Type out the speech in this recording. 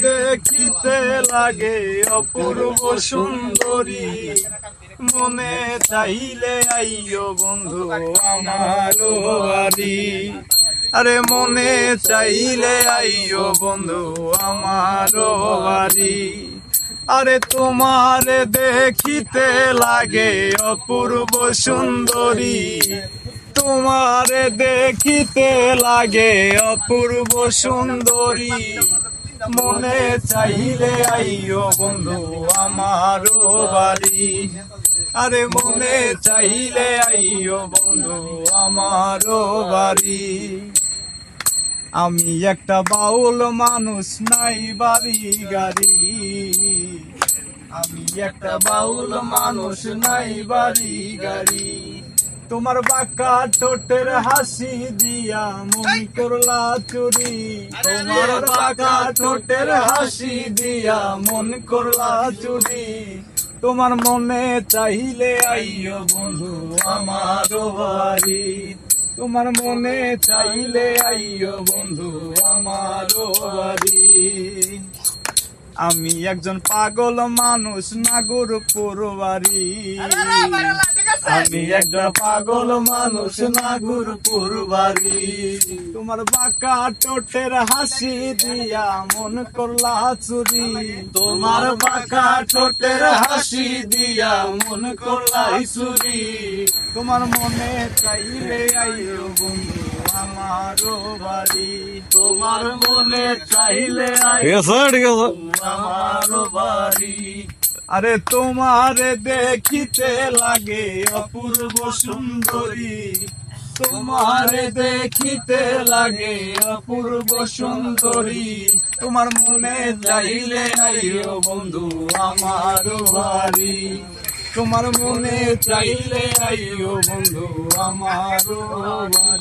দেখিতে লাগে অপূর্ব সুন্দরী। মনে চাইলে আইও বন্ধু আমার বাড়ি আরে মনে চাইলে আইও বন্ধু আমার বাড়ি আরে তোমার দেখিতে লাগে অপূর্ব সুন্দরী। তোমার দেখিতে লাগে অপূর্ব সুন্দরী। মনে চাইলে আইও বন্ধু, আমারও বাড়ি। আরে মনে চাইলে আইও বন্ধু, আমারও বাড়ি। আমি একটা বাউল মানুষ, নাই বাড়ি গাড়ি। আমি একটা বাউল মানুষ, নাই বাড়ি গাড়ি। তোমার বাঁকা ঠোঁটের হাসি দিয়া মন করলা চুরি। তোমার বাঁকা ঠোঁটের হাসি দিয়া মন করলা চুরি। তোমার মনে চাইলে আইও বন্ধু আমার বাড়ি। তোমার মনে চাইলে আইও বন্ধু আমার বাড়ি। আমি একজন পাগল মানুষ নাগরপুর বাড়ি। আমি একজন পাগল মানুষ নাগরপুর বাড়ি তোমার বাঁকা টোটের হাসি দিয়া মন করলা চুরি। তোমার বাঁকা টোটের হাসি দিয়া মন করলা চুরি। তোমার মনে চাইলে আইও বন্ধু আমারও বাড়ি। তোমার মনে চাইলে আছে আমার বাড়ি। আরে তোমার দেখিতে লাগে অপূর্ব সুন্দরী। তোমার দেখিতে লাগে অপূর্ব সুন্দরী। তোমার মনে চাইলে আইও বন্ধু আমার বাড়ি। তোমার মনে চাইলে আইও বন্ধু আমার বাড়ি।